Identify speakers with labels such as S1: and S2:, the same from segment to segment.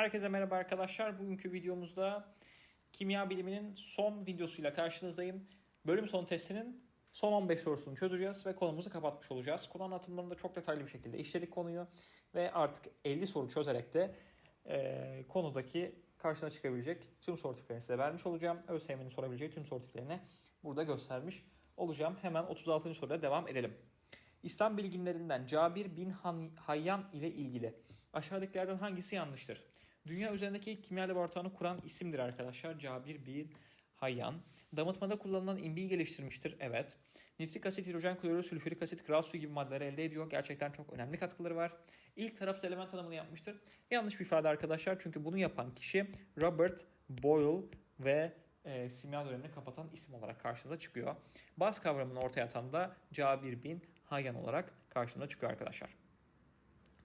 S1: Herkese merhaba arkadaşlar. Bugünkü videomuzda kimya biliminin son videosuyla karşınızdayım. Bölüm son testinin son 15 sorusunu çözeceğiz ve konumuzu kapatmış olacağız. Konu anlatımlarında çok detaylı bir şekilde işledik konuyu ve artık 50 soru çözerek de e, konudaki karşına çıkabilecek tüm soru tiplerini size vermiş olacağım. ÖSYM'nin sorabileceği tüm soru tiplerini burada göstermiş olacağım. Hemen 36. soruya devam edelim. İslam bilginlerinden Cabir bin Hayyan ile ilgili aşağıdakilerden hangisi yanlıştır? Dünya üzerindeki ilk kimya laboratuvarını kuran isimdir arkadaşlar. Cabir bin Hayyan. Damıtmada kullanılan imbiyi geliştirmiştir. Evet. Nitrik asit, hidrojen klorür, sülfürik asit, kral suyu gibi maddeler elde ediyor. Gerçekten çok önemli katkıları var. İlk tarafsız element tanımını yapmıştır. Yanlış bir ifade arkadaşlar. Çünkü bunu yapan kişi Robert Boyle ve e, simya dönemini kapatan isim olarak karşımıza çıkıyor. Baz kavramını ortaya atan da Cabir bin Hayyan olarak karşımıza çıkıyor arkadaşlar.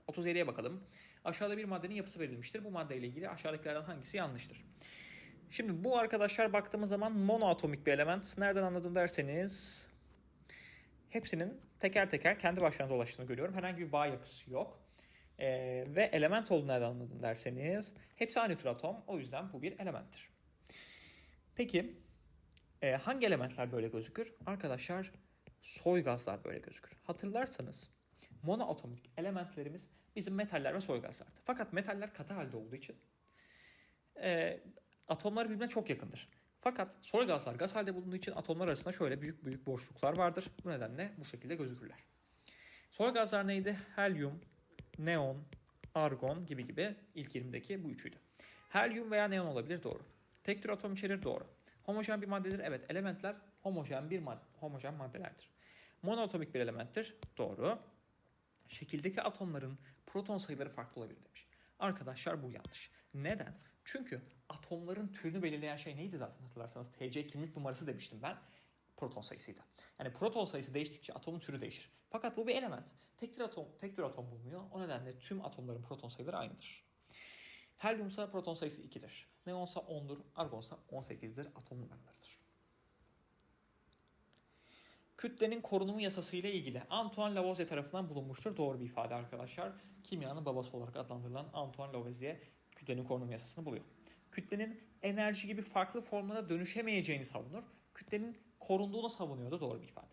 S1: 37'ye bakalım. Aşağıda bir maddenin yapısı verilmiştir. Bu maddeyle ilgili aşağıdakilerden hangisi yanlıştır? Şimdi bu arkadaşlar baktığımız zaman monoatomik bir element. Nereden anladım derseniz hepsinin teker teker kendi başlarına dolaştığını görüyorum. Herhangi bir bağ yapısı yok. Ee, ve element olduğunu nereden anladım derseniz hepsi aynı tür atom. O yüzden bu bir elementtir. Peki e, hangi elementler böyle gözükür? Arkadaşlar soy gazlar böyle gözükür. Hatırlarsanız monoatomik elementlerimiz bizim metaller ve soy gazlardı. Fakat metaller katı halde olduğu için e, atomlar birbirine çok yakındır. Fakat soy gazlar gaz halde bulunduğu için atomlar arasında şöyle büyük büyük boşluklar vardır. Bu nedenle bu şekilde gözükürler. Soy gazlar neydi? Helyum, neon, argon gibi gibi ilk 20'deki bu üçüydü. Helyum veya neon olabilir doğru. Tek tür atom içerir doğru. Homojen bir maddedir. Evet elementler homojen bir mad homojen maddelerdir. Monoatomik bir elementtir. Doğru. Şekildeki atomların proton sayıları farklı olabilir demiş. Arkadaşlar bu yanlış. Neden? Çünkü atomların türünü belirleyen şey neydi zaten hatırlarsanız TC kimlik numarası demiştim ben. Proton sayısıydı. Yani proton sayısı değiştikçe atomun türü değişir. Fakat bu bir element. Tek tür atom, tek tür atom bulmuyor. O nedenle tüm atomların proton sayıları aynıdır. Helyumsa proton sayısı 2'dir. Neonsa 10'dur. Argonsa 18'dir. Atom numaralarıdır. Kütlenin korunumu yasası ile ilgili Antoine Lavoisier tarafından bulunmuştur. Doğru bir ifade arkadaşlar. Kimyanın babası olarak adlandırılan Antoine Lavoisier kütlenin korunumu yasasını buluyor. Kütlenin enerji gibi farklı formlara dönüşemeyeceğini savunur. Kütlenin korunduğunu savunuyordu doğru bir ifade.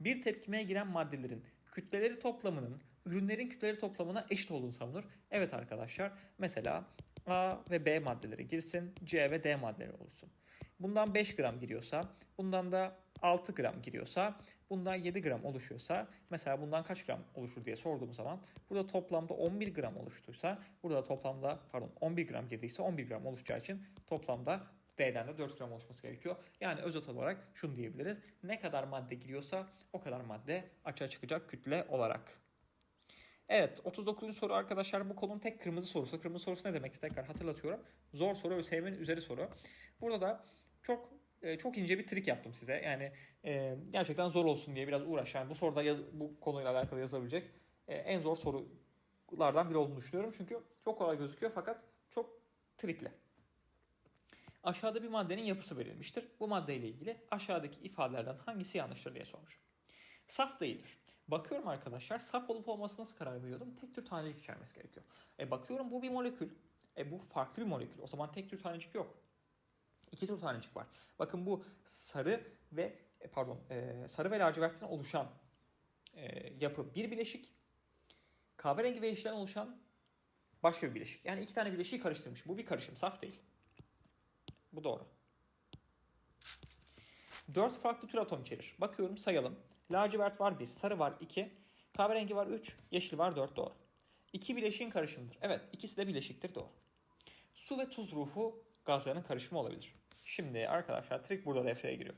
S1: Bir tepkimeye giren maddelerin kütleleri toplamının ürünlerin kütleleri toplamına eşit olduğunu savunur. Evet arkadaşlar mesela A ve B maddeleri girsin, C ve D maddeleri olsun. Bundan 5 gram giriyorsa, bundan da 6 gram giriyorsa, bundan 7 gram oluşuyorsa, mesela bundan kaç gram oluşur diye sorduğum zaman burada toplamda 11 gram oluştuysa, burada toplamda pardon 11 gram girdiyse 11 gram oluşacağı için toplamda D'den de 4 gram oluşması gerekiyor. Yani özet olarak şunu diyebiliriz. Ne kadar madde giriyorsa o kadar madde açığa çıkacak kütle olarak. Evet 39. soru arkadaşlar bu konunun tek kırmızı sorusu. Kırmızı sorusu ne demekti tekrar hatırlatıyorum. Zor soru ÖSYM'nin üzeri soru. Burada da çok e, çok ince bir trik yaptım size. Yani e, gerçekten zor olsun diye biraz uğraş. Yani bu soruda yaz, bu konuyla alakalı yazılabilecek e, en zor sorulardan biri olduğunu düşünüyorum. Çünkü çok kolay gözüküyor fakat çok trikli. Aşağıda bir maddenin yapısı verilmiştir. Bu maddeyle ilgili aşağıdaki ifadelerden hangisi yanlıştır diye sormuş. Saf değildir. Bakıyorum arkadaşlar saf olup olmasına nasıl karar veriyordum? Tek tür tanelik içermesi gerekiyor. E bakıyorum bu bir molekül. E bu farklı bir molekül. O zaman tek tür tanecik yok. İki tür tanecik var. Bakın bu sarı ve e, pardon e, sarı ve lacivertten oluşan e, yapı bir bileşik. Kahverengi ve yeşilden oluşan başka bir bileşik. Yani iki tane bileşiği karıştırmış. Bu bir karışım. Saf değil. Bu doğru. 4 farklı tür atom içerir. Bakıyorum sayalım. Lacivert var 1, sarı var 2, kahverengi var 3, yeşil var 4 doğru. İki bileşiğin karışımıdır. Evet ikisi de bileşiktir doğru. Su ve tuz ruhu gazlarının karışımı olabilir. Şimdi arkadaşlar trik burada devreye giriyor.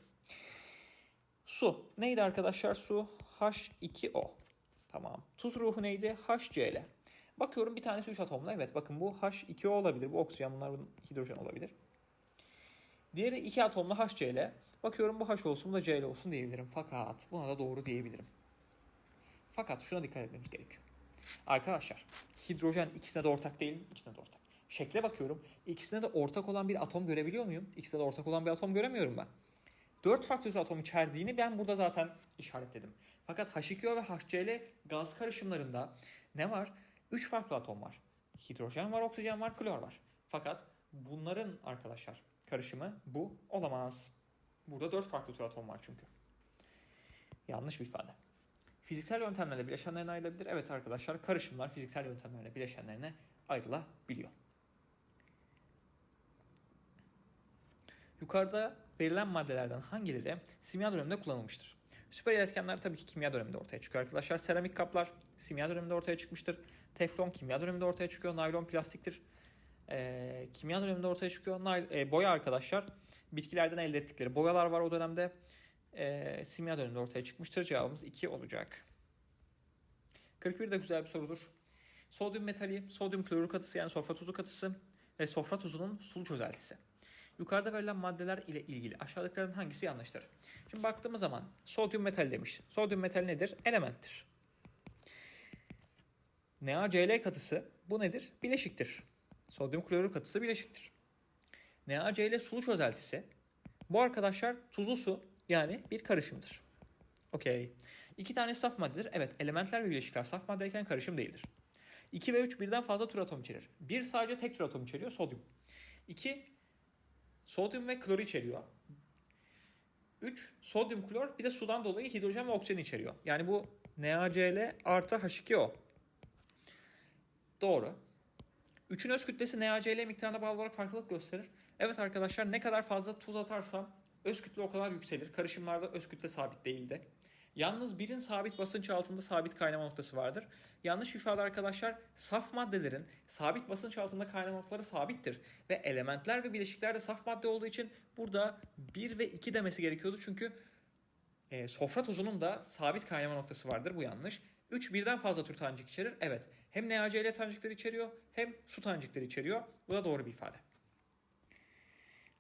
S1: Su. Neydi arkadaşlar? Su H2O. Tamam. Tuz ruhu neydi? HCl. Bakıyorum bir tanesi 3 atomlu. Evet bakın bu H2O olabilir. Bu oksijen bunlar hidrojen olabilir. Diğeri 2 atomlu HCl. Bakıyorum bu H olsun bu da Cl olsun diyebilirim. Fakat buna da doğru diyebilirim. Fakat şuna dikkat etmemiz gerekiyor. Arkadaşlar hidrojen ikisine de ortak değil? İkisine de ortak. Şekle bakıyorum. İkisine de ortak olan bir atom görebiliyor muyum? İkisine de ortak olan bir atom göremiyorum ben. 4 farklı atom içerdiğini ben burada zaten işaretledim. Fakat H2O ve HCl gaz karışımlarında ne var? 3 farklı atom var. Hidrojen var, oksijen var, klor var. Fakat bunların arkadaşlar karışımı bu olamaz. Burada dört farklı tür atom var çünkü. Yanlış bir ifade. Fiziksel yöntemlerle bileşenlerine ayrılabilir. Evet arkadaşlar karışımlar fiziksel yöntemlerle bileşenlerine ayrılabiliyor. Yukarıda verilen maddelerden hangileri simya döneminde kullanılmıştır? Süper iletkenler tabii ki kimya döneminde ortaya çıkıyor arkadaşlar. Seramik kaplar simya döneminde ortaya çıkmıştır. Teflon kimya döneminde ortaya çıkıyor. Naylon plastiktir. Ee, kimya döneminde ortaya çıkıyor. Nayl- e, boya arkadaşlar bitkilerden elde ettikleri boyalar var o dönemde. Ee, simya döneminde ortaya çıkmıştır. Cevabımız 2 olacak. 41 de güzel bir sorudur. Sodyum metali, sodyum klorür katısı yani sofra tuzu katısı ve sofra tuzunun sulu çözeltisi. Yukarıda verilen maddeler ile ilgili aşağıdakilerden hangisi yanlıştır? Şimdi baktığımız zaman sodyum metal demiş. Sodyum metal nedir? Elementtir. NaCl katısı bu nedir? Bileşiktir. Sodyum klorür katısı bileşiktir. NaCl sulu çözeltisi bu arkadaşlar tuzlu su yani bir karışımdır. Okey. İki tane saf maddedir. Evet elementler ve bileşikler saf maddeyken karışım değildir. 2 ve 3 birden fazla tür atom içerir. Bir sadece tek tür atom içeriyor sodyum. 2 sodyum ve klor içeriyor. 3 sodyum klor bir de sudan dolayı hidrojen ve oksijen içeriyor. Yani bu NaCl artı H2O. Doğru. 3'ün öz kütlesi NaCl miktarına bağlı olarak farklılık gösterir. Evet arkadaşlar ne kadar fazla tuz atarsam öz kütle o kadar yükselir. Karışımlarda öz kütle sabit değildi. Yalnız birin sabit basınç altında sabit kaynama noktası vardır. Yanlış bir ifade arkadaşlar. Saf maddelerin sabit basınç altında kaynama noktaları sabittir. Ve elementler ve bileşikler de saf madde olduğu için burada 1 ve 2 demesi gerekiyordu. Çünkü e, sofra tuzunun da sabit kaynama noktası vardır. Bu yanlış. 3 birden fazla tür tanecik içerir. Evet. Hem NaCl tanecikleri içeriyor hem su tanecikleri içeriyor. Bu da doğru bir ifade.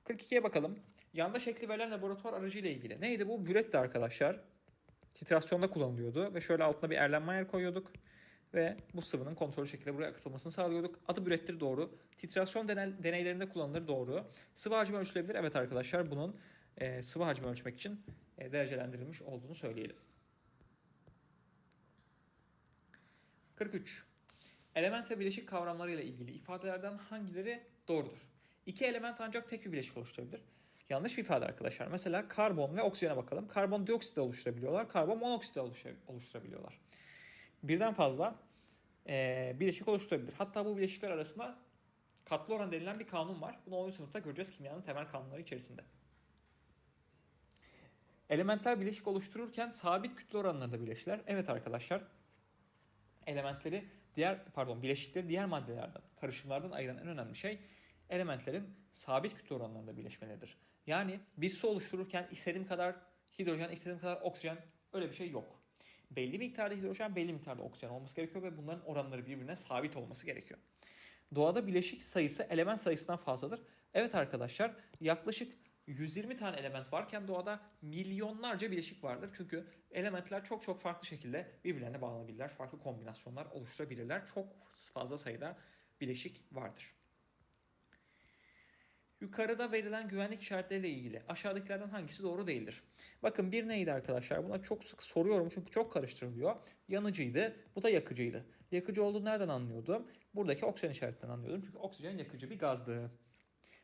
S1: 42'ye bakalım. Yanda şekli verilen laboratuvar aracı ile ilgili. Neydi bu? Büretti arkadaşlar. Titrasyonda kullanılıyordu ve şöyle altına bir Erlenmeyer koyuyorduk ve bu sıvının kontrollü şekilde buraya akıtılmasını sağlıyorduk. Adı bürettir doğru. Titrasyon deney- deneylerinde kullanılır doğru. Sıvı hacmi ölçülebilir. Evet arkadaşlar bunun e, sıvı hacmi ölçmek için e, derecelendirilmiş olduğunu söyleyelim. 43. Element ve bileşik kavramlarıyla ilgili ifadelerden hangileri doğrudur? İki element ancak tek bir bileşik oluşturabilir. Yanlış bir ifade arkadaşlar. Mesela karbon ve oksijene bakalım. Karbon dioksit oluşturabiliyorlar. Karbon monoksit de oluştur- oluşturabiliyorlar. Birden fazla eee, bileşik oluşturabilir. Hatta bu bileşikler arasında katlı oran denilen bir kanun var. Bunu 10. sınıfta göreceğiz kimyanın temel kanunları içerisinde. Elementler bileşik oluştururken sabit kütle oranlarında bileşirler. Evet arkadaşlar. Elementleri diğer pardon bileşikleri diğer maddelerden, karışımlardan ayıran en önemli şey elementlerin sabit kütle oranlarında birleşmeleridir. Yani bir su oluştururken istediğim kadar hidrojen, istediğim kadar oksijen öyle bir şey yok. Belli miktarda hidrojen, belli miktarda oksijen olması gerekiyor ve bunların oranları birbirine sabit olması gerekiyor. Doğada bileşik sayısı element sayısından fazladır. Evet arkadaşlar yaklaşık 120 tane element varken doğada milyonlarca bileşik vardır. Çünkü elementler çok çok farklı şekilde birbirlerine bağlanabilirler. Farklı kombinasyonlar oluşturabilirler. Çok fazla sayıda bileşik vardır. Yukarıda verilen güvenlik işaretleriyle ilgili aşağıdakilerden hangisi doğru değildir? Bakın bir neydi arkadaşlar? Buna çok sık soruyorum çünkü çok karıştırılıyor. Yanıcıydı, bu da yakıcıydı. Yakıcı olduğunu nereden anlıyordum? Buradaki oksijen işaretinden anlıyordum. Çünkü oksijen yakıcı bir gazdı.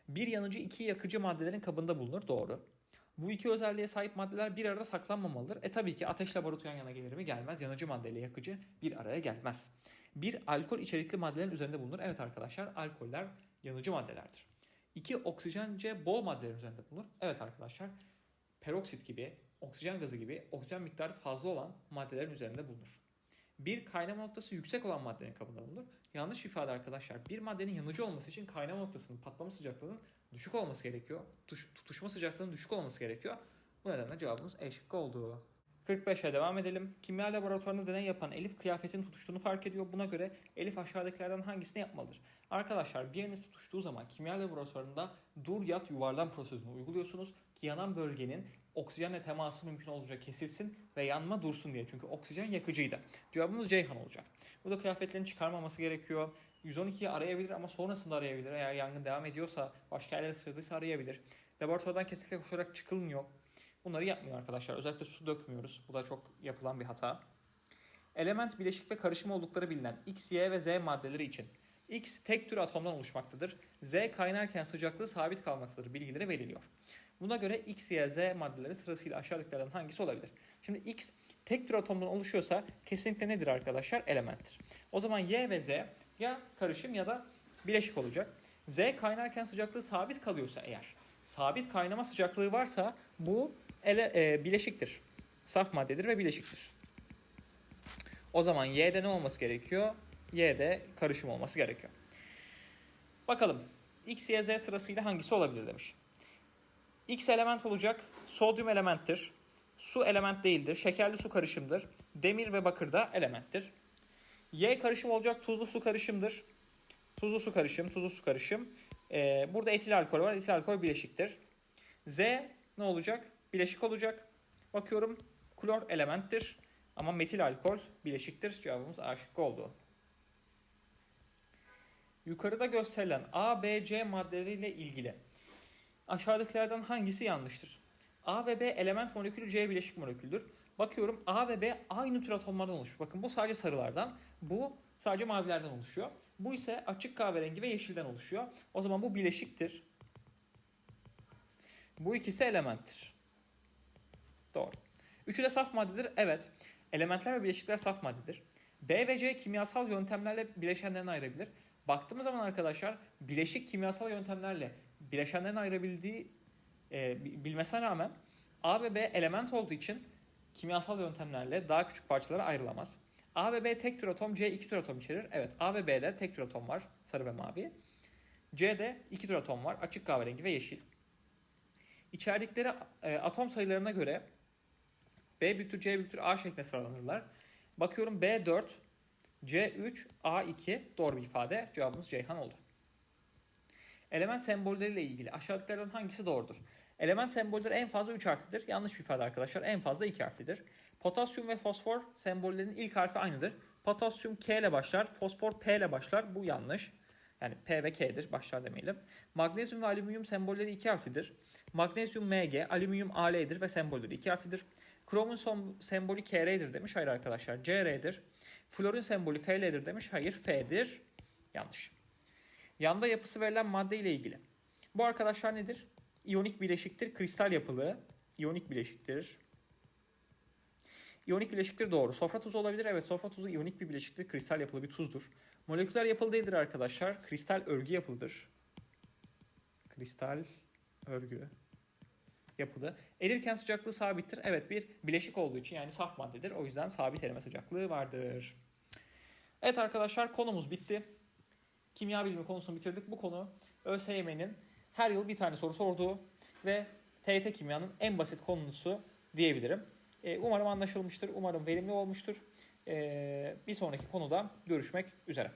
S1: Bir yanıcı iki yakıcı maddelerin kabında bulunur. Doğru. Bu iki özelliğe sahip maddeler bir arada saklanmamalıdır. E tabii ki ateş laboratuvar yan yana gelir mi? Gelmez. Yanıcı maddeyle yakıcı bir araya gelmez. Bir alkol içerikli maddelerin üzerinde bulunur. Evet arkadaşlar alkoller yanıcı maddelerdir. İki oksijence bol maddelerin üzerinde bulunur. Evet arkadaşlar peroksit gibi, oksijen gazı gibi oksijen miktarı fazla olan maddelerin üzerinde bulunur. Bir kaynama noktası yüksek olan maddenin kabında bulunur. Yanlış ifade arkadaşlar. Bir maddenin yanıcı olması için kaynama noktasının patlama sıcaklığının düşük olması gerekiyor. Tuş- tutuşma sıcaklığının düşük olması gerekiyor. Bu nedenle cevabımız E şıkkı oldu. 45'e devam edelim. Kimya laboratuvarında deney yapan Elif kıyafetin tutuştuğunu fark ediyor. Buna göre Elif aşağıdakilerden hangisini yapmalıdır? Arkadaşlar biriniz tutuştuğu zaman kimya laboratuvarında dur yat yuvarlan prosedürünü uyguluyorsunuz ki yanan bölgenin oksijenle teması mümkün olduğunca kesilsin ve yanma dursun diye. Çünkü oksijen yakıcıydı. Cevabımız Ceyhan olacak. Burada kıyafetlerini çıkarmaması gerekiyor. 112'yi arayabilir ama sonrasında arayabilir. Eğer yangın devam ediyorsa, başka yerlere sığdıysa arayabilir. Laboratuvardan kesinlikle koşarak çıkılmıyor. Bunları yapmıyor arkadaşlar. Özellikle su dökmüyoruz. Bu da çok yapılan bir hata. Element, bileşik ve karışım oldukları bilinen X, Y ve Z maddeleri için X tek tür atomdan oluşmaktadır. Z kaynarken sıcaklığı sabit kalmaktadır bilgileri veriliyor. Buna göre X, Y, Z maddeleri sırasıyla aşağıdakilerden hangisi olabilir? Şimdi X tek tür atomdan oluşuyorsa kesinlikle nedir arkadaşlar? Elementtir. O zaman Y ve Z ya karışım ya da bileşik olacak. Z kaynarken sıcaklığı sabit kalıyorsa eğer, sabit kaynama sıcaklığı varsa bu ele, e, bileşiktir. Saf maddedir ve bileşiktir. O zaman Y'de ne olması gerekiyor? Y'de karışım olması gerekiyor. Bakalım. X, Y, Z sırasıyla hangisi olabilir demiş. X element olacak. Sodyum elementtir. Su element değildir. Şekerli su karışımdır. Demir ve bakır da elementtir. Y karışım olacak. Tuzlu su karışımdır. Tuzlu su karışım, tuzlu su karışım. Ee, burada etil alkol var. Etil alkol bileşiktir. Z ne olacak? Bileşik olacak. Bakıyorum klor elementtir. Ama metil alkol bileşiktir. Cevabımız A şıkkı oldu. Yukarıda gösterilen A, B, C maddeleriyle ilgili aşağıdakilerden hangisi yanlıştır? A ve B element molekülü, C bileşik moleküldür. Bakıyorum A ve B aynı tür atomlardan oluşuyor. Bakın bu sadece sarılardan, bu sadece mavilerden oluşuyor. Bu ise açık kahverengi ve yeşilden oluşuyor. O zaman bu bileşiktir. Bu ikisi elementtir. Doğru. Üçü de saf maddedir. Evet. Elementler ve bileşikler saf maddedir. B ve C kimyasal yöntemlerle bileşenlerini ayırabilir. Baktığımız zaman arkadaşlar bileşik kimyasal yöntemlerle bileşenlerini ayırabildiği e, bilmesine rağmen A ve B element olduğu için kimyasal yöntemlerle daha küçük parçalara ayrılamaz. A ve B tek tür atom, C iki tür atom içerir. Evet A ve B'de tek tür atom var sarı ve mavi. C'de iki tür atom var açık kahverengi ve yeşil. İçerdikleri e, atom sayılarına göre B büyüktür C büyüktür A şeklinde sıralanırlar. Bakıyorum B4, C3, A2 doğru bir ifade. Cevabımız Ceyhan oldu. Element sembolleriyle ilgili aşağıdakilerden hangisi doğrudur? Element sembolleri en fazla 3 harflidir. Yanlış bir ifade arkadaşlar. En fazla 2 harflidir. Potasyum ve fosfor sembollerinin ilk harfi aynıdır. Potasyum K ile başlar, fosfor P ile başlar. Bu yanlış. Yani P ve K'dir. Başlar demeyelim. Magnezyum ve alüminyum sembolleri 2 harflidir. Magnezyum Mg, alüminyum Al'dir ve sembolleri 2 harflidir. Kromun som- sembolü Kr'dir demiş. Hayır arkadaşlar. Cr'dir. Florin sembolü Fl'dir demiş. Hayır F'dir. Yanlış. Yanda yapısı verilen madde ile ilgili. Bu arkadaşlar nedir? İyonik bileşiktir. Kristal yapılı. İyonik bileşiktir. İyonik bileşiktir doğru. Sofra tuzu olabilir. Evet sofra tuzu iyonik bir bileşiktir. Kristal yapılı bir tuzdur. Moleküler yapılı değildir arkadaşlar. Kristal örgü yapılıdır. Kristal örgü yapılı. Erirken sıcaklığı sabittir. Evet bir bileşik olduğu için yani saf maddedir. O yüzden sabit erime sıcaklığı vardır. Evet arkadaşlar konumuz bitti. Kimya bilimi konusunu bitirdik. Bu konu ÖSYM'nin her yıl bir tane soru sorduğu ve TYT Kimya'nın en basit konusu diyebilirim. Ee, umarım anlaşılmıştır. Umarım verimli olmuştur. Ee, bir sonraki konuda görüşmek üzere.